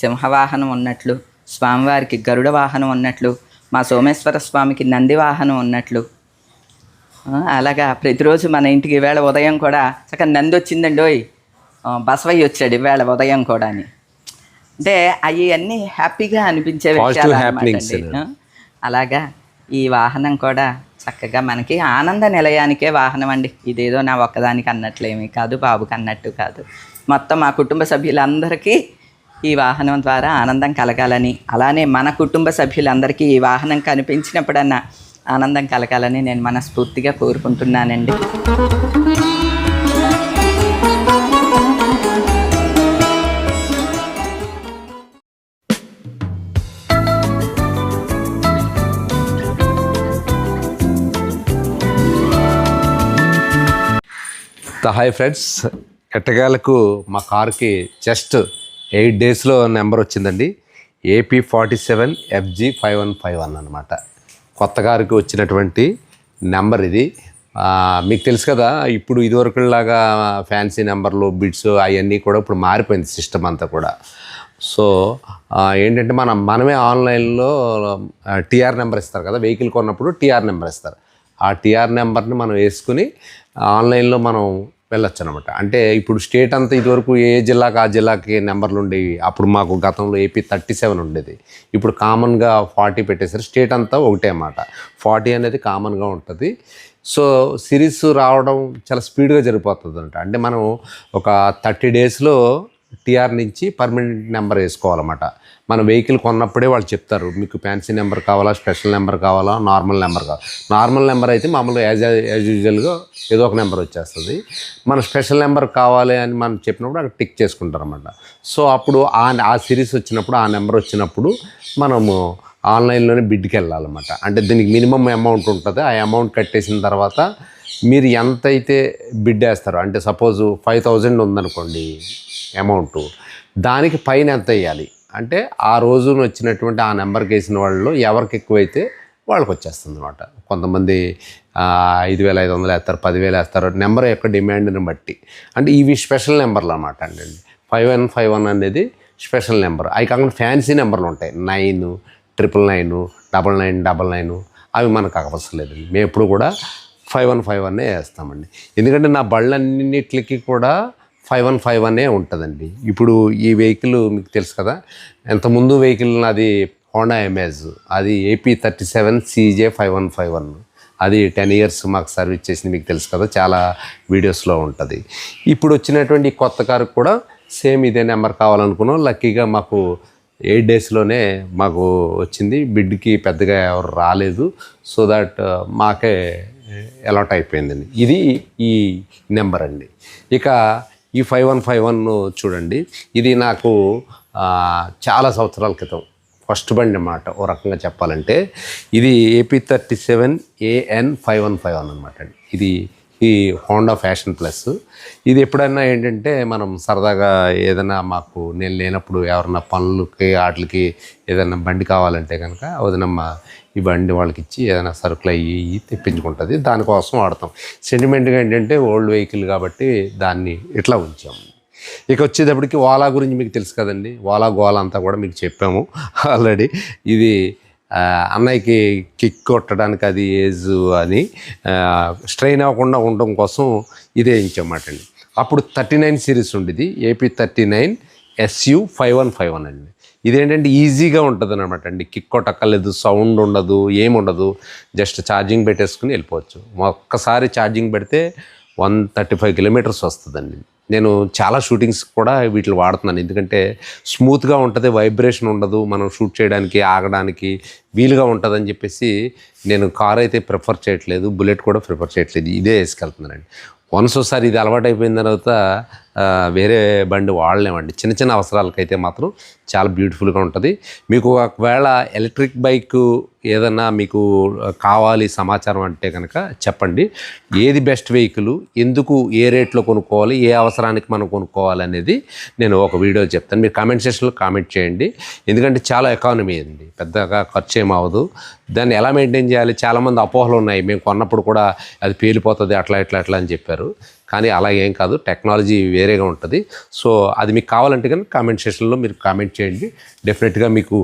సింహవాహనం ఉన్నట్లు స్వామివారికి గరుడ వాహనం ఉన్నట్లు మా సోమేశ్వర స్వామికి నంది వాహనం ఉన్నట్లు. అలాగా ప్రతిరోజు మన ఇంటికి ఈవేళ ఉదయం కూడా చక్కగా నంది వచ్చిందండి ఓయ్. బసవయ్య వచ్చాడు ఈవేళ ఉదయం కూడా అని. అంటే అవి అన్నీ హ్యాపీగా అనిపించే విషయాలు అలాగా ఈ వాహనం కూడా చక్కగా మనకి ఆనంద నిలయానికే వాహనం అండి. ఇదేదో నా ఒక్కదానికి అన్నట్లేమీ కాదు బాబుకి అన్నట్టు కాదు. మొత్తం మా కుటుంబ సభ్యులందరికీ ఈ వాహనం ద్వారా ఆనందం కలగాలని అలానే మన కుటుంబ సభ్యులందరికీ ఈ వాహనం కనిపించినప్పుడన్నా ఆనందం కలగాలని నేను మనస్ఫూర్తిగా కోరుకుంటున్నానండి. Hi friends. ఎట్టగాలకు మా కార్కి జస్ట్ ఎయిట్ డేస్లో నెంబర్ వచ్చిందండి. AP forty seven FG five one five one అనమాట కొత్త కారుకి వచ్చినటువంటి నెంబర్ ఇది. మీకు తెలుసు కదా ఇప్పుడు ఇదివరకులాగా ఫ్యాన్సీ నెంబర్లు బిడ్స్ అవన్నీ కూడా ఇప్పుడు మారిపోయింది సిస్టమ్ అంతా కూడా. సో ఏంటంటే మనం మనమే ఆన్లైన్లో టీఆర్ నెంబర్ ఇస్తారు కదా వెహికల్ కొన్నప్పుడు టీఆర్ నెంబర్ ఇస్తారు. ఆ టీఆర్ నెంబర్ని మనం వేసుకుని ఆన్లైన్లో మనం వెళ్ళొచ్చు అనమాట అంటే ఇప్పుడు స్టేట్ అంతా ఇదివరకు ఏ జిల్లాకి ఆ జిల్లాకి నెంబర్లు ఉండేవి? అప్పుడు మాకు గతంలో ఏపీ థర్టీ సెవెన్ ఉండేది. ఇప్పుడు కామన్గా ఫార్టీ పెట్టేసారు స్టేట్ అంతా ఒకటే అన్నమాట. ఫార్టీ అనేది కామన్గా ఉంటుంది. సో సిరీస్ రావడం చాలా స్పీడ్గా జరిగిపోతుంది అంట అంటే మనం ఒక థర్టీ డేస్లో టీఆర్ నుంచి పర్మనెంట్ నెంబర్ వేసుకోవాలన్నమాట. మన వెహికల్ కొన్నప్పుడే వాళ్ళు చెప్తారు మీకు ఫ్యాన్సీ నెంబర్ కావాలా స్పెషల్ నెంబర్ కావాలా నార్మల్ నెంబర్ కావాలా? నార్మల్ నెంబర్ అయితే మామూలుగా యాజ్ యాజ్ యూజువల్గా ఏదో ఒక నెంబర్ వచ్చేస్తుంది. మన స్పెషల్ నెంబర్ కావాలి అని మనం చెప్పినప్పుడు అక్కడ టిక్ చేసుకుంటారన్నమాట. సో అప్పుడు ఆ ఆ సిరీస్ వచ్చినప్పుడు ఆ నెంబర్ వచ్చినప్పుడు మనము ఆన్లైన్లోనే బిడ్కి వెళ్ళాలన్నమాట. అంటే దీనికి మినిమం అమౌంట్ ఉంటుంది. ఆ అమౌంట్ కట్టేసిన తర్వాత మీరు ఎంత అయితే బిడ్ వేస్తారో అంటే సపోజ్ ఫైవ్ థౌజండ్ ఉందనుకోండి అమౌంట్ దానికి పైన ఎంత వేయాలి? అంటే ఆ రోజున వచ్చినటువంటి ఆ నెంబర్కి వేసిన వాళ్ళు ఎవరికి ఎక్కువైతే వాళ్ళకి వచ్చేస్తుంది అనమాట కొంతమంది ఐదు వేల ఐదు వందలు వేస్తారు పదివేలు వేస్తారు నెంబర్ యొక్క డిమాండ్ని బట్టి. అంటే ఇవి స్పెషల్ నెంబర్లు అనమాట అండి. ఫైవ్ వన్ ఫైవ్ వన్ అనేది స్పెషల్ నెంబర్ అవి కాకుండా ఫ్యాన్సీ నెంబర్లు ఉంటాయి. Nine triple nine double nine double nine అవి మనకు అవసరం లేదండి. మేము ఎప్పుడు కూడా ఫైవ్ వన్ ఫైవ్ వన్నే వేస్తామండి. ఎందుకంటే నా బళ్ళన్నిటికి కూడా ఫైవ్ వన్ ఫైవ్ వన్నే ఉంటుందండి. ఇప్పుడు ఈ వెహికల్ మీకు తెలుసు కదా ఎంతముందు వెహికల్ నాది హోండా ఎమేజ్ అది AP thirty seven CJ five one five one. అది టెన్ ఇయర్స్ మాకు సర్వీస్ చేసింది మీకు తెలుసు కదా చాలా వీడియోస్లో ఉంటుంది. ఇప్పుడు వచ్చినటువంటి కొత్త కారు కూడా సేమ్ ఇదే నెంబర్ కావాలనుకున్నాం. లక్కీగా మాకు ఎయిట్ డేస్లోనే మాకు వచ్చింది. బిడ్కి పెద్దగా ఎవరు రాలేదు. సో దట్ మాకే అలాట్ అయిపోయిందండి. ఇది ఈ నెంబర్ అండి. ఇక ఈ ఫైవ్ వన్ ఫైవ్ వన్ చూడండి. ఇది నాకు చాలా సంవత్సరాల క్రితం ఫస్ట్ బండి అన్నమాట ఓ రకంగా చెప్పాలంటే. ఇది AP thirty seven AN five one five one అనమాట అండి. ఇది ఈ హోండా ఫ్యాషన్ ప్లస్. ఇది ఎప్పుడైనా ఏంటంటే మనం సరదాగా ఏదైనా మాకు నేను లేనప్పుడు ఎవరన్నా పనులకి వాటికి ఏదైనా బండి కావాలంటే కనుక వదినమ్మ ఈ బండి వాళ్ళకి ఇచ్చి ఏదైనా సరుకులు అయ్యి తెప్పించుకుంటుంది. దానికోసం వాడతాం. సెంటిమెంట్గా ఏంటంటే ఓల్డ్ వెహికల్ కాబట్టి దాన్ని ఇట్లా ఉంచాము ఇక వచ్చేటప్పటికి ఓలా గురించి మీకు తెలుసు కదండి. ఓలా గోలా అంతా కూడా మీకు చెప్పాము ఆల్రెడీ ఇది అన్నయ్యకి కిక్ కొట్టడానికి అది ఏజ్ అని స్ట్రెయిన్ అవ్వకుండా ఉండడం కోసం ఇదే ఇచ్చామాట అండి అప్పుడు థర్టీ నైన్ సిరీస్ ఉండేది AP thirty nine SU five one five one అండి. ఇదేంటంటే ఈజీగా ఉంటుంది అనమాట అండి. కిక్ కొట్టక్కర్లేదు సౌండ్ ఉండదు ఏముండదు జస్ట్ ఛార్జింగ్ పెట్టేసుకుని వెళ్ళిపోవచ్చు. ఒక్కసారి ఛార్జింగ్ పెడితే వన్ థర్టీ ఫైవ్ కిలోమీటర్స్ వస్తుందండి. నేను చాలా షూటింగ్స్ కూడా వీటిని వాడుతున్నాను. ఎందుకంటే స్మూత్గా ఉంటుంది వైబ్రేషన్ ఉండదు మనం షూట్ చేయడానికి ఆగడానికి వీలుగా ఉంటుందని చెప్పేసి నేను కార్ అయితే ప్రిఫర్ చేయట్లేదు బుల్లెట్ కూడా ప్రిఫర్ చేయట్లేదు. ఇదే వేసుకెళ్తున్నానండి. వన్స్ ఒకసారి ఇది అలవాటు అయిపోయిన తర్వాత వేరే బండి వాడలేమండి. చిన్న చిన్న అవసరాలకైతే మాత్రం చాలా బ్యూటిఫుల్గా ఉంటుంది. మీకు ఒకవేళ ఎలక్ట్రిక్ బైక్ ఏదన్నా మీకు కావాలి సమాచారం అంటే కనుక చెప్పండి. ఏది బెస్ట్ వెహికల్ ఎందుకు ఏ రేట్లో కొనుక్కోవాలి ఏ అవసరానికి మనం కొనుక్కోవాలి అనేది నేను ఒక వీడియో చెప్తాను. మీరు కామెంట్ సెక్షన్లో కామెంట్ చేయండి. ఎందుకంటే చాలా ఎకానమీ అండి. పెద్దగా ఖర్చు ఏమవదు దాన్ని ఎలా మెయింటైన్ చేయాలి? చాలామంది అపోహలు ఉన్నాయి మేము కొన్నప్పుడు కూడా అది పేలిపోతుంది అట్లా ఇట్లా అట్లా అని చెప్పారు. కానీ అలా ఏం కాదు. టెక్నాలజీ వేరేగా ఉంటుంది. సో అది మీకు కావాలంటే కనుక కామెంట్ సెషన్లో మీరు కామెంట్ చేయండి. డెఫినెట్గా మీకు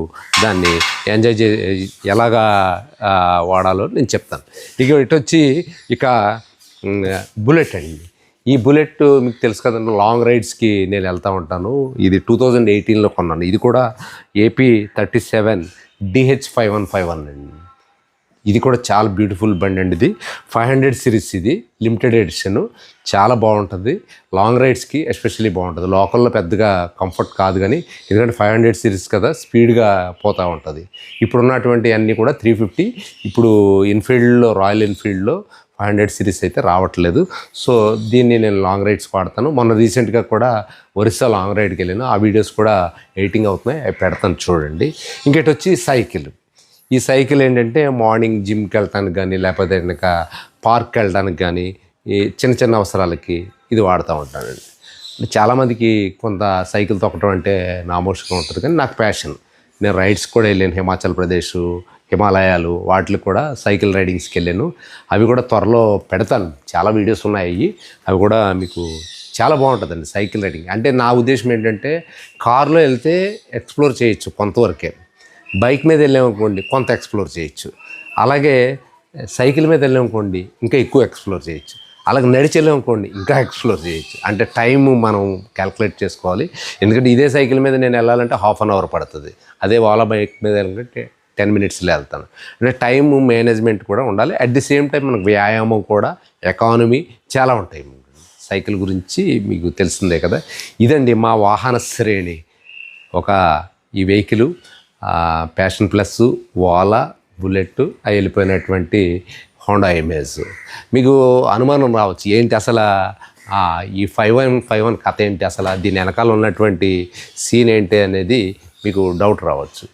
దాన్ని ఎంజాయ్ చే ఎలాగా వాడాలో నేను చెప్తాను. ఇక ఇటు వచ్చి ఇక బుల్లెట్ అండి. ఈ బుల్లెట్ మీకు తెలుసు కదండి లాంగ్ రైడ్స్కి నేను వెళ్తూ ఉంటాను. ఇది టూ థౌజండ్ ఎయిటీన్లో కొన్నాను. ఇది కూడా AP thirty seven DH five one five one అండి. ఇది కూడా చాలా బ్యూటిఫుల్ బండి అండి ఇది. ఫైవ్ హండ్రెడ్ సిరీస్ ఇది లిమిటెడ్ ఎడిషన్. చాలా బాగుంటుంది. లాంగ్ రైడ్స్కి ఎస్పెషల్లీ బాగుంటుంది. లోకల్లో పెద్దగా కంఫర్ట్ కాదు కానీ ఎందుకంటే ఫైవ్ హండ్రెడ్ సిరీస్ కదా స్పీడ్గా పోతూ ఉంటుంది. ఇప్పుడున్నటువంటి అన్నీ కూడా త్రీ ఫిఫ్టీ. ఇప్పుడు ఇన్ఫీల్డ్లో రాయల్ ఎన్ఫీల్డ్లో ఫైవ్ హండ్రెడ్ సిరీస్ అయితే రావట్లేదు. సో దీన్ని నేను లాంగ్ రైడ్స్ వాడతాను. మొన్న రీసెంట్గా కూడా ఒరిస్సా లాంగ్ రైడ్కి వెళ్ళాను. ఆ వీడియోస్ కూడా ఎడిటింగ్ అవుతున్నాయి. అవి పెడతాను చూడండి. ఇంకటి వచ్చి సైకిల్. ఈ సైకిల్ ఏంటంటే మార్నింగ్ జిమ్కి వెళ్ళటానికి కానీ లేకపోతే కనుక పార్క్కి వెళ్ళడానికి కానీ ఈ చిన్న చిన్న అవసరాలకి ఇది వాడుతూ ఉంటానండి. చాలామందికి కొంత సైకిల్ తొక్కడం అంటే నామోషంగా ఉంటుంది కానీ నాకు ప్యాషన్. నేను రైడ్స్ కూడా వెళ్ళాను హిమాచల్ ప్రదేశ్ హిమాలయాలు వాటికి కూడా సైకిల్ రైడింగ్స్కి వెళ్ళాను. అవి కూడా త్వరలో పెడతాను. చాలా వీడియోస్ ఉన్నాయి అవి కూడా మీకు చాలా బాగుంటుందండి సైకిల్ రైడింగ్. అంటే నా ఉద్దేశం ఏంటంటే కారులో వెళ్తే ఎక్స్ప్లోర్ చేయొచ్చు కొంతవరకే. బైక్ మీద వెళ్ళామనుకోండి కొంత ఎక్స్ప్లోర్ చేయొచ్చు. అలాగే సైకిల్ మీద వెళ్ళామనుకోండి ఇంకా ఎక్కువ ఎక్స్ప్లోర్ చేయొచ్చు. అలాగే నడిచి వెళ్ళామనుకోండి ఇంకా ఎక్స్ప్లోర్ చేయొచ్చు. అంటే టైం మనం క్యాల్కులేట్ చేసుకోవాలి. ఎందుకంటే ఇదే సైకిల్ మీద నేను వెళ్ళాలంటే హాఫ్ అన్ అవర్ పడుతుంది. అదే ఓలా బైక్ మీద వెళ్ళాలంటే టెన్ మినిట్స్లో వెళ్తాను. అంటే టైం మేనేజ్మెంట్ కూడా ఉండాలి. అట్ ది సేమ్ టైం మనకు వ్యాయామం కూడా ఎకానమీ చాలా ఉంటాయి. సైకిల్ గురించి మీకు తెలిసిందే కదా. ఇదండి మా వాహన శ్రేణి. ఒక ఈ vehicle passion plus Ola bullet అవి వెళ్ళిపోయినటువంటి హోండా ఇమేజ్. మీకు అనుమానం రావచ్చు ఏంటి అసలు ఈ ఫైవ్ వన్ ఫైవ్ వన్ కథ ఏంటి అసలు దీని వెనకాల ఉన్నటువంటి సీన్ ఏంటి అనేది మీకు డౌట్ రావచ్చు.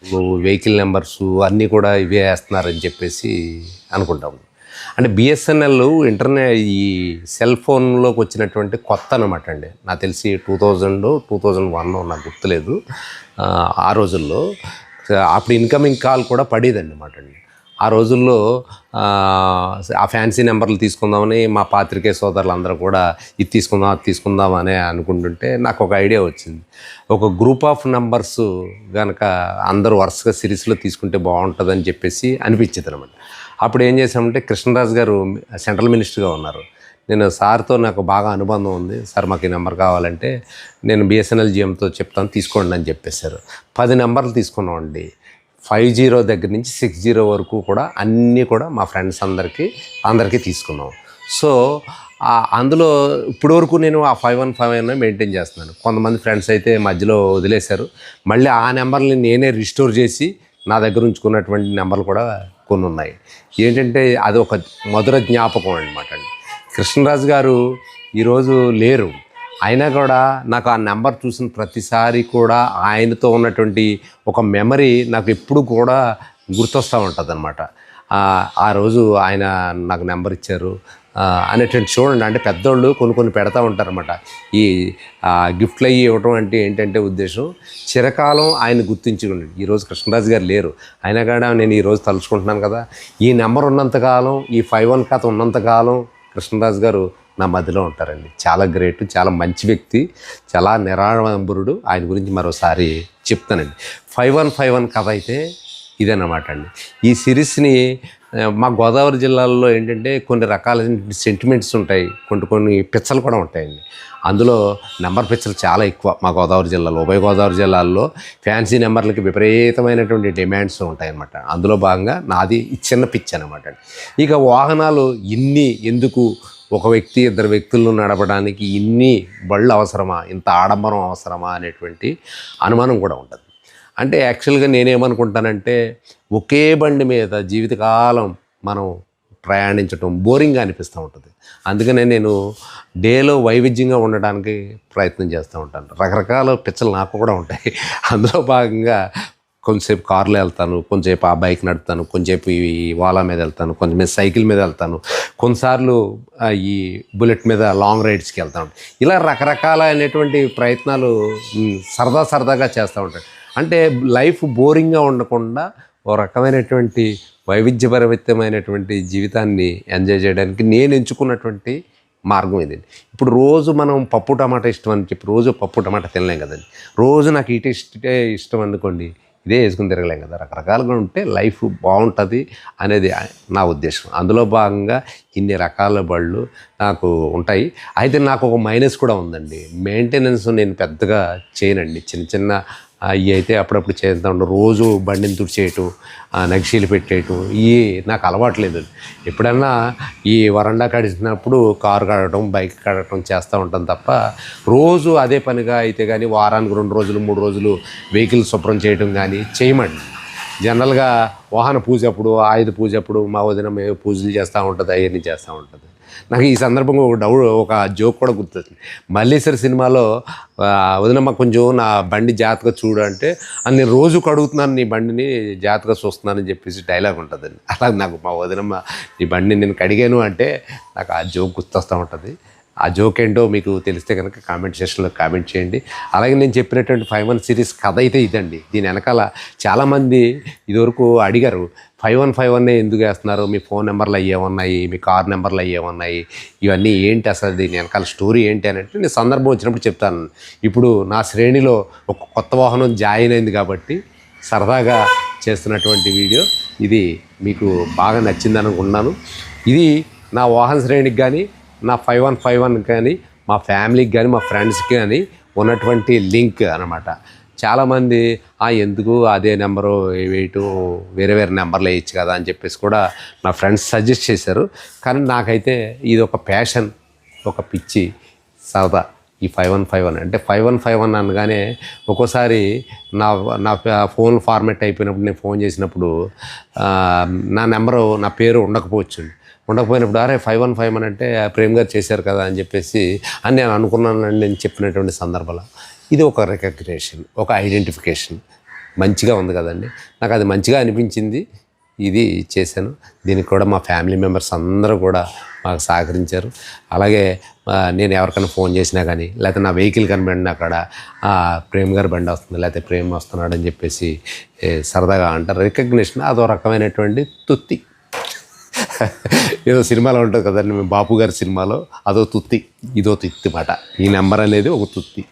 వెహికల్ నెంబర్స్ అన్నీ కూడా ఇవే వేస్తున్నారని చెప్పేసి అనుకుంటాము అంటే బిఎస్ఎన్ఎల్ ఇంటర్నెట్ ఈ సెల్ ఫోన్లోకి వచ్చినటువంటి కొత్త అనమాట అండి. నాకు తెలిసి two thousand two thousand one నాకు గుర్తులేదు. ఆ రోజుల్లో అప్పుడు ఇన్కమింగ్ కాల్ కూడా పడేదన్నమాట అండి. ఆ రోజుల్లో ఆ, ఫ్యాన్సీ నెంబర్లు తీసుకుందామని మా పాత్రికే సోదరులు అందరూ కూడా ఇది తీసుకుందాం అది తీసుకుందాం అని అనుకుంటుంటే నాకు ఒక ఐడియా వచ్చింది. ఒక గ్రూప్ ఆఫ్ నెంబర్స్ కనుక అందరూ వరుసగా సిరీస్లో తీసుకుంటే బాగుంటుందని చెప్పేసి అనిపించింది అనమాట అప్పుడు ఏం చేసామంటే కృష్ణరాజు గారు సెంట్రల్ మినిస్టర్గా ఉన్నారు. నేను సార్తో నాకు బాగా అనుబంధం ఉంది. సార్ మాకు ఈ నెంబర్ కావాలంటే నేను బిఎస్ఎన్ఎల్ జిఎంతో చెప్తాను తీసుకోండి అని చెప్పేశారు. పది నెంబర్లు తీసుకున్నామండి. ఫైవ్ జీరో దగ్గర నుంచి సిక్స్ జీరో వరకు కూడా అన్నీ కూడా మా ఫ్రెండ్స్ అందరికీ అందరికీ తీసుకున్నాం. సో అందులో ఇప్పటి వరకు నేను ఆ five one five one maintain చేస్తున్నాను. కొంతమంది ఫ్రెండ్స్ అయితే మధ్యలో వదిలేశారు. మళ్ళీ ఆ నెంబర్ని నేనే రిస్టోర్ చేసి నా దగ్గర ఉంచుకున్నటువంటి నెంబర్లు కూడా కొన్ని ఉన్నాయి ఏంటంటే అది ఒక మధుర జ్ఞాపకం అనమాట అండి. కృష్ణరాజు గారు ఈరోజు లేరు. అయినా కూడా నాకు ఆ నెంబర్ చూసిన ప్రతిసారి కూడా ఆయనతో ఉన్నటువంటి ఒక మెమరీ నాకు ఎప్పుడు కూడా గుర్తొస్తూ ఉంటుంది అనమాట ఆ రోజు ఆయన నాకు నెంబర్ ఇచ్చారు. అనేటువంటి చూడండి అంటే పెద్దోళ్ళు కొన్ని కొన్ని పెడతా ఉంటారన్నమాట. ఈ గిఫ్ట్లు అయ్యి ఇవ్వటం అంటే ఏంటంటే ఉద్దేశం చిరకాలం ఆయన గుర్తించుకోండి. ఈరోజు కృష్ణరాజు గారు లేరు. అయినా కూడా నేను ఈరోజు తలుచుకుంటున్నాను కదా. ఈ నెంబర్ ఉన్నంతకాలం ఈ ఫైవ్ వన్ కథ ఉన్నంతకాలం కృష్ణదాస్ గారు నా మధ్యలో ఉంటారండి. చాలా గ్రేట్ చాలా మంచి వ్యక్తి చాలా నిరాడంబరుడు. ఆయన గురించి మరోసారి చెప్తానండి. ఫైవ్ వన్ ఫైవ్ వన్ కథ అయితే ఇదన్నమాట అండి. ఈ సిరీస్ని మా గోదావరి జిల్లాలో ఏంటంటే కొన్ని రకాల సెంటిమెంట్స్ ఉంటాయి. కొన్ని కొన్ని పిచ్చలు కూడా ఉంటాయండి. అందులో నెంబర్ పిచ్చలు చాలా ఎక్కువ మా గోదావరి జిల్లాలో. ఉభయ గోదావరి జిల్లాల్లో ఫ్యాన్సీ నెంబర్లకి విపరీతమైనటువంటి డిమాండ్స్ ఉంటాయన్నమాట. అందులో భాగంగా నాది చిన్న పిచ్ అనమాట ఇక వాహనాలు ఇన్ని ఎందుకు ఒక వ్యక్తి ఇద్దరు వ్యక్తులను నడపడానికి ఇన్ని బళ్ళు అవసరమా ఇంత ఆడంబరం అవసరమా అనేటువంటి అనుమానం కూడా ఉంటుంది. అంటే యాక్చువల్గా నేనేమనుకుంటానంటే ఒకే బండి మీద జీవితకాలం మనం ప్రయాణించటం బోరింగ్గా అనిపిస్తూ ఉంటుంది. అందుకనే నేను డేలో వైవిధ్యంగా ఉండడానికి ప్రయత్నం చేస్తూ ఉంటాను. రకరకాల పిచ్చలు నాకు కూడా ఉంటాయి. అందులో భాగంగా కొంతసేపు కార్లో వెళ్తాను కొంచెంసేపు ఆ బైక్ నడుపుతాను కొంచెంసేపు ఈ వాలా మీద వెళ్తాను కొంచెం సైకిల్ మీద వెళ్తాను కొన్నిసార్లు ఈ బుల్లెట్ మీద లాంగ్ రైడ్స్కి వెళ్తాను ఇలా రకరకాలైనటువంటి ప్రయత్నాలు సరదా సరదాగా చేస్తూ ఉంటాను. అంటే లైఫ్ బోరింగ్గా ఉండకుండా ఓ రకమైనటువంటి వైవిధ్యభరితమైనటువంటి జీవితాన్ని ఎంజాయ్ చేయడానికి నేను ఎంచుకున్నటువంటి మార్గం ఇదండి. ఇప్పుడు రోజు మనం పప్పు టమాటా ఇష్టం అని చెప్పి రోజు పప్పు టమాటా తినలేం కదండి. రోజు నాకు ఇటు ఇష్టే ఇష్టం అనుకోండి ఇదే వేసుకుని తిరగలేం కదా. రకరకాలుగా ఉంటే లైఫ్ బాగుంటుంది అనేది నా ఉద్దేశం. అందులో భాగంగా ఇన్ని రకాల బళ్ళు నాకు ఉంటాయి. అయితే నాకు ఒక మైనస్ కూడా ఉందండి. మెయింటెనెన్స్ నేను పెద్దగా చేయనండి. చిన్న చిన్న అవి అయితే అప్పుడప్పుడు చేస్తూ ఉంటాం రోజు బండిని తుడిచేయటం ఆ, పెట్టేయటం ఇవి నాకు అలవాట్లేదు. ఎప్పుడన్నా ఈ వరండా కడిచినప్పుడు కారు కడగటం బైక్ కడటం చేస్తూ ఉంటాం తప్ప రోజు అదే పనిగా అయితే కానీ వారానికి రెండు రోజులు మూడు రోజులు వెహికల్ శుభ్రం చేయటం కానీ చేయమండి. జనరల్గా వాహన పూజ అప్పుడు ఆయుధ పూజ అప్పుడు మా వదిన మేము పూజలు చేస్తూ ఉంటుంది అవన్నీ చేస్తూ ఉంటుంది. నాకు ఈ సందర్భంగా ఒక డౌట్ ఒక జోక్ కూడా గుర్తొచ్చింది. మల్లేశ్వరి సినిమాలో ఆ, వదినమ్మ కొంచెం నా బండి జాగ్రత్తగా చూడు అంటే అన్ని రోజు కడుగుతున్నాను నీ బండిని జాగ్రత్తగా చూస్తున్నానని చెప్పేసి డైలాగ్ ఉంటుందండి. అలా నాకు మా వదినమ్మ నీ బండిని నేను కడిగాను అంటే నాకు ఆ జోక్ గుర్తొస్తూ ఉంటుంది. ఆ జోక్ ఏంటో మీకు తెలిస్తే కనుక కామెంట్ సెక్షన్లో కామెంట్ చేయండి. అలాగే నేను చెప్పినటువంటి ఫైవ్ వన్ సిరీస్ కథ అయితే ఇదండి. దీని వెనకాల చాలామంది ఇదివరకు అడిగారు ఫైవ్ వన్ ఫైవ్ వన్ ఎందుకు వేస్తున్నారు? మీ ఫోన్ నెంబర్లు అయ్యేమన్నాయి మీ కార్ నెంబర్లు అయ్యేమన్నాయి ఇవన్నీ ఏంటి అసలు దీని వెనకాల స్టోరీ ఏంటి అని అంటే నేను సందర్భం వచ్చినప్పుడు చెప్తాను. ఇప్పుడు నా శ్రేణిలో ఒక కొత్త వాహనం జాయిన్ అయింది కాబట్టి సరదాగా చేస్తున్నటువంటి వీడియో. ఇది మీకు బాగా నచ్చింది అనుకున్నాను ఇది నా వాహన శ్రేణికి కానీ నా ఫైవ్ వన్ ఫైవ్ వన్ కానీ మా ఫ్యామిలీకి కానీ మా ఫ్రెండ్స్కి కానీ ఉన్నటువంటి లింక్ అనమాట చాలామంది "ఆ, ఎందుకు అదే నెంబరు వేయటం వేరే వేరే నెంబర్లు వేయచ్చు కదా అని చెప్పేసి కూడా నా ఫ్రెండ్స్ సజెస్ట్ చేశారు. కానీ నాకైతే ఇది ఒక ప్యాషన్ ఒక పిచ్చి. సరదా. ఈ ఫైవ్ వన్ ఫైవ్ వన్ అంటే ఫైవ్ వన్ ఫైవ్ వన్ అనగానే ఒక్కోసారి నా నా ఫోన్ ఫార్మెట్ అయిపోయినప్పుడు నేను ఫోన్ చేసినప్పుడు నా నెంబరు నా పేరు ఉండకపోవచ్చు. ఉండకపోయినప్పుడు అరే ఫైవ్ వన్ ఫైవ్ అని అంటే ప్రేమ్ గారు చేశారు కదా అని చెప్పేసి అని నేను అనుకున్నానని నేను చెప్పినటువంటి సందర్భంలో ఇది ఒక రికగ్నేషన్ ఒక ఐడెంటిఫికేషన్. మంచిగా ఉంది కదండి. నాకు అది మంచిగా అనిపించింది. ఇది చేశాను. దీనికి కూడా మా ఫ్యామిలీ మెంబర్స్ అందరూ కూడా మాకు సహకరించారు. అలాగే నేను ఎవరికైనా ఫోన్ చేసినా కానీ లేకపోతే నా వెహికల్ కనబడిన అక్కడ ప్రేమ్ గారు బండి వస్తుంది లేకపోతే ప్రేమ్ వస్తున్నాడు అని చెప్పేసి సరదాగా అంటారు. రికగ్నిషన్ అదో రకమైనటువంటి తుత్తి. ఏదో సినిమాలో ఉంటుంది కదండి మేము బాపు గారి సినిమాలో అదో తుత్తి ఇదో తుత్తి మాట. ఈ నెంబర్ అనేది ఒక తుత్తి.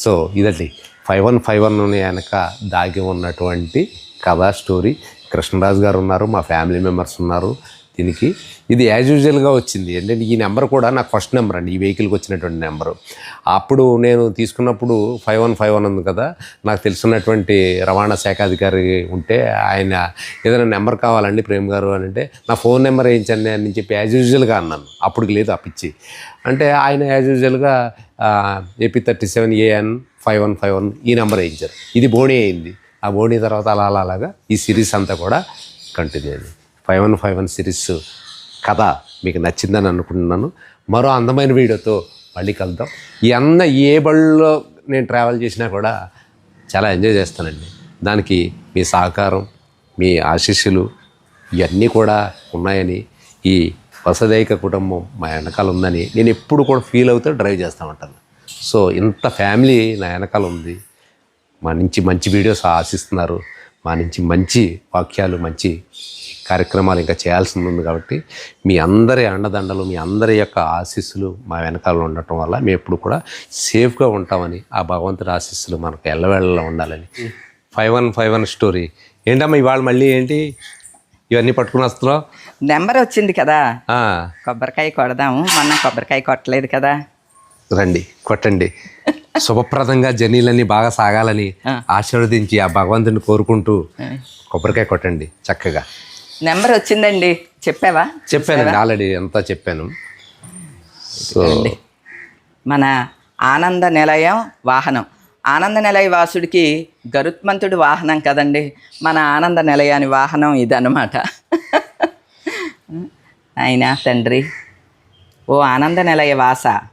సో ఇదండి. ఫైవ్ వన్ ఫైవ్ వన్ వెనక దాగి ఉన్నటువంటి కథా స్టోరీ. కృష్ణరాజు గారు ఉన్నారు మా ఫ్యామిలీ మెంబర్స్ ఉన్నారు. దీనికి. ఇది యాజ్ యూజువల్గా వచ్చింది. ఏంటంటే ఈ నెంబర్ కూడా నాకు ఫస్ట్ నెంబర్ అండి. ఈ వెహికల్కి వచ్చినటువంటి నెంబరు. అప్పుడు నేను తీసుకున్నప్పుడు ఫైవ్ వన్ ఫైవ్ వన్ ఉంది కదా. నాకు తెలుసున్నటువంటి రవాణా శాఖ అధికారి ఉంటే ఆయన ఏదైనా నెంబర్ కావాలండి ప్రేమ్ గారు అని అంటే నా ఫోన్ నెంబర్ వేయించండి అని చెప్పి యాజ్ యూజువల్గా అన్నాను. అప్పటికి లేదు అప్పించి అంటే ఆయన యాజ్ యూజువల్గా AP thirty seven AN five one five one ఈ నెంబర్ వేయించారు. ఇది బోణి అయింది. ఆ బోణి తర్వాత అలా అలా అలాగా ఈ సిరీస్ అంతా కూడా కంటిన్యూ అయింది. Five one five one series కథ మీకు నచ్చిందని అనుకుంటున్నాను. మరో అందమైన వీడియోతో మళ్ళీ కలుద్దాం. ఈ అన్న ఏ బళ్ళలో నేను ట్రావెల్ చేసినా కూడా చాలా ఎంజాయ్ చేస్తానండి. దానికి మీ సహకారం మీ ఆశీస్సులు ఇవన్నీ కూడా ఉన్నాయని ఈ వసదైక కుటుంబం మా వెనకాల ఉందని నేను ఎప్పుడు కూడా ఫీల్ అవుతూ డ్రైవ్ చేస్తూ ఉంటాను. సో ఇంత ఫ్యామిలీ నా వెనకాల ఉంది. మా నుంచి మంచి వీడియోస్ ఆశిస్తున్నారు. మా నుంచి మంచి వాక్యాలు మంచి కార్యక్రమాలు ఇంకా చేయాల్సి ఉంది కాబట్టి మీ అందరి అండదండలు మీ అందరి యొక్క ఆశీస్సులు మా వెనకాల ఉండటం వల్ల మేము ఎప్పుడు కూడా సేఫ్గా ఉంటామని ఆ భగవంతుడి ఆశీస్సులు మనకు ఎల్లవేళలా ఉండాలని. Five one five one story. ఏంటమ్మా ఇవాళ మళ్ళీ ఏంటి? ఇవన్నీ పట్టుకుని వస్తున్నావు? నెంబర్ వచ్చింది కదా. కొబ్బరికాయ కొడదాము. మొన్న కొబ్బరికాయ కొట్టలేదు కదా. రండి కొట్టండి. శుభప్రదంగా జర్నీలన్నీ బాగా సాగాలని. ఆశీర్వదించి ఆ భగవంతుని కోరుకుంటూ కొబ్బరికాయ కొట్టండి చక్కగా. నెంబర్ వచ్చిందండి. చెప్పావా? చెప్పానండి ఆల్రెడీ అంతా చెప్పాను. సో. మన ఆనంద నిలయం వాహనం. ఆనంద నిలయ వాసుడికి గరుత్మంతుడి వాహనం కదండి. మన ఆనంద నిలయాని వాహనం ఇదన్నమాట. ఆయన తండ్రి. ఓ ఆనంద నిలయ వాస చల్లగా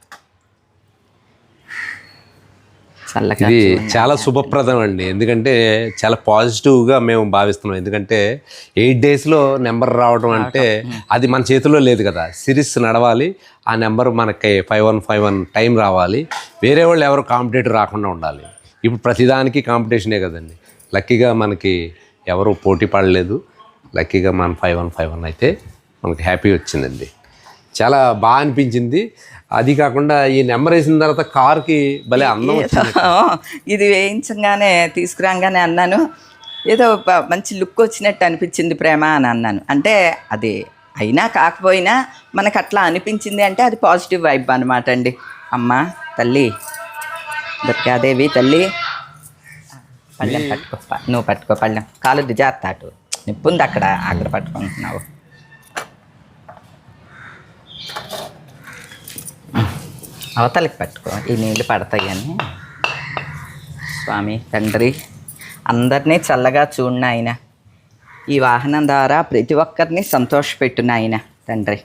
ఇది చాలా శుభప్రదం అండి ఎందుకంటే చాలా పాజిటివ్గా మేము భావిస్తున్నాం. ఎందుకంటే ఎయిట్ డేస్లో నెంబర్ రావడం అంటే అది మన చేతిలో లేదు కదా. సిరీస్ నడవాలి ఆ నెంబర్ మనకి five one five one time రావాలి. వేరే వాళ్ళు ఎవరు కాంపిటేటర్ రాకుండా ఉండాలి. ఇప్పుడు ప్రతిదానికి కాంపిటీషనే కదండి. లక్కీగా మనకి ఎవరు పోటీ పడలేదు. లక్కీగా మన ఫైవ్ వన్ ఫైవ్ వన్ అయితే మనకి హ్యాపీ వచ్చిందండి. చాలా బాగా అనిపించింది. అది కాకుండా ఈ నెంబర్ వేసిన తర్వాత కార్కి భలే అందం ఇది వేయించగానే తీసుకురాగానే అన్నాను. ఏదో మంచి లుక్ వచ్చినట్టు అనిపించింది ప్రేమ అని అన్నాను. అంటే అది అయినా కాకపోయినా మనకు అట్లా అనిపించింది అంటే అది పాజిటివ్ వైబ్ అనమాట అండి. అమ్మ తల్లి దుర్గాదేవి తల్లి. పళ్ళెం పట్టుకో నువ్వు పట్టుకో పళ్ళెం. కాలు దిజార్త అటు. నిప్పుంది అక్కడ అక్కడ పట్టుకుంటున్నావు. అవతలకి పట్టుకో ఈ నీళ్ళు పడతాయని స్వామి తండ్రి అందరినీ చల్లగా చూడిన ఆయన ఈ వాహనం ద్వారా ప్రతి ఒక్కరిని సంతోషపెట్టున ఆయన తండ్రి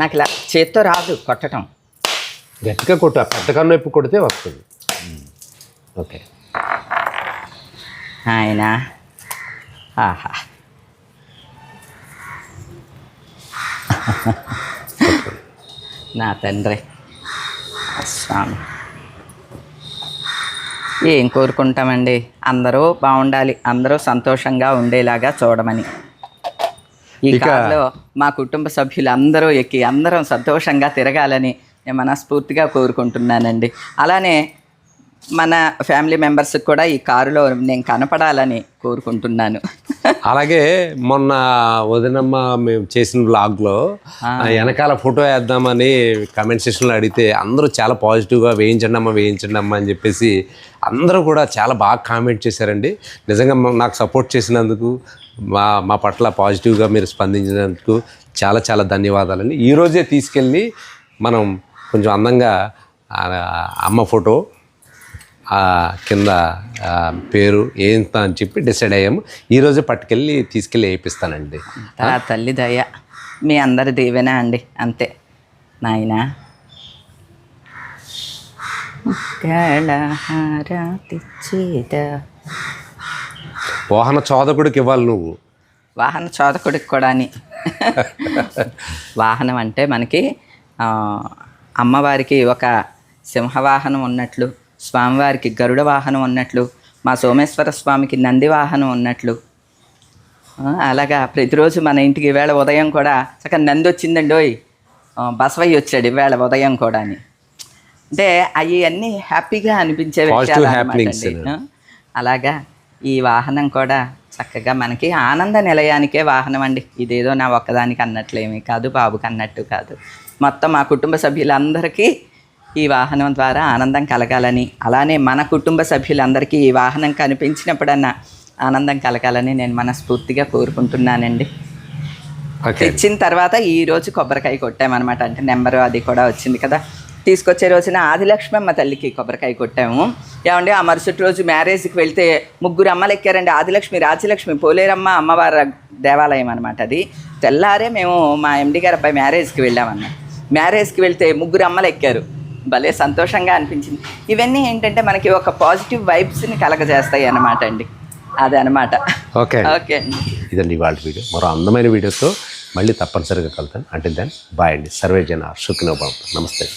నాకు ఇలా చేత్తో రాదు కొట్టడం గట్టిగా కొట్టు పెద్ద వైపు కొడితే వస్తుంది ఓకే ఆయన ఆహా నా తండ్రి. స్వామి. ఏం కోరుకుంటామండి? అందరూ బాగుండాలి. అందరూ సంతోషంగా ఉండేలాగా చూడమని. ఈ కారులో మా కుటుంబ సభ్యులు అందరూ ఎక్కి అందరం సంతోషంగా తిరగాలని నేను మనస్ఫూర్తిగా కోరుకుంటున్నానండి. అలానే మన ఫ్యామిలీ మెంబర్స్కి కూడా ఈ కారులో నేను కనపడాలని కోరుకుంటున్నాను. అలాగే మొన్న వదినమ్మ మేము చేసిన బ్లాగ్లో వెనకాల ఫోటో వేద్దామని కమెంట్ సెక్షన్లో అడిగితే అందరూ చాలా పాజిటివ్గా వేయించండి అమ్మా వేయించండి అమ్మా అని చెప్పేసి అందరూ కూడా చాలా బాగా కామెంట్ చేశారండి. నిజంగా నాకు సపోర్ట్ చేసినందుకు మా మా పట్ల పాజిటివ్గా మీరు స్పందించినందుకు చాలా చాలా ధన్యవాదాలండి. ఈరోజే తీసుకెళ్ళి మనం కొంచెం అందంగా అమ్మ ఫోటో కింద పేరు ఏంత అని చెప్పి డిసైడ్ అయ్యాము. ఈరోజే పట్టుకెళ్ళి తీసుకెళ్ళి వేయిస్తానండి తల్లి దయ. మీ అందరి దీవెన అండి? అంతే. నాయనా. వాహన చోదకుడికి ఇవ్వాలి నువ్వు. వాహన చోదకుడికి కూడా అని. వాహనం అంటే మనకి అమ్మవారికి ఒక సింహవాహనం ఉన్నట్లు స్వామివారికి గరుడ వాహనం ఉన్నట్లు మా సోమేశ్వర స్వామికి నంది వాహనం ఉన్నట్లు. అలాగా ప్రతిరోజు మన ఇంటికి ఈవేళ ఉదయం కూడా చక్కగా నంది వచ్చిందండి ఓయ్. బసవయ్య వచ్చాడు ఈవేళ ఉదయం కూడా అని. అంటే అవి అన్నీ హ్యాపీగా అనిపించే విషయాలు అలాగా ఈ వాహనం కూడా చక్కగా మనకి ఆనంద నిలయానికే వాహనం అండి. ఇదేదో నా ఒక్కదానికి అన్నట్లేమీ కాదు బాబుకి అన్నట్టు కాదు. మొత్తం మా కుటుంబ సభ్యులందరికీ ఈ వాహనం ద్వారా ఆనందం కలగాలని అలానే మన కుటుంబ సభ్యులందరికీ ఈ వాహనం కనిపించినప్పుడన్నా ఆనందం కలగాలని నేను మనస్ఫూర్తిగా కోరుకుంటున్నానండి. ఓకే. తెచ్చిన తర్వాత ఈ రోజు కొబ్బరికాయ కొట్టామన్నమాట. అంటే నెంబరు అది కూడా వచ్చింది కదా. తీసుకొచ్చే రోజున ఆదిలక్ష్మమ్మ తల్లికి కొబ్బరికాయ కొట్టాము. ఏమండి ఆ మరుసటి రోజు మ్యారేజ్కి వెళ్తే ముగ్గురు అమ్మలు ఎక్కారండి. ఆదిలక్ష్మి రాజ్యలక్ష్మి పోలేరమ్మ అమ్మవారి దేవాలయం అనమాట అది. తెల్లారే మేము మా ఎండి గారి అబ్బాయి మ్యారేజ్కి వెళ్ళామన్నమాట. మ్యారేజ్కి వెళ్తే ముగ్గురు అమ్మలు ఎక్కారు. భలే సంతోషంగా అనిపించింది. ఇవన్నీ ఏంటంటే మనకి ఒక పాజిటివ్ వైబ్స్ని కలగజేస్తాయి అన్నమాట అండి. అదే అనమాట ఓకే. ఓకే అండి. ఇదండి ఇవాళ వీడియో. మరో అందమైన వీడియోతో మళ్ళీ తప్పనిసరిగా కలుతాను అంటే దాన్ని బాయ్ అండి. సర్వే జన సుఖినోభావం నమస్తే.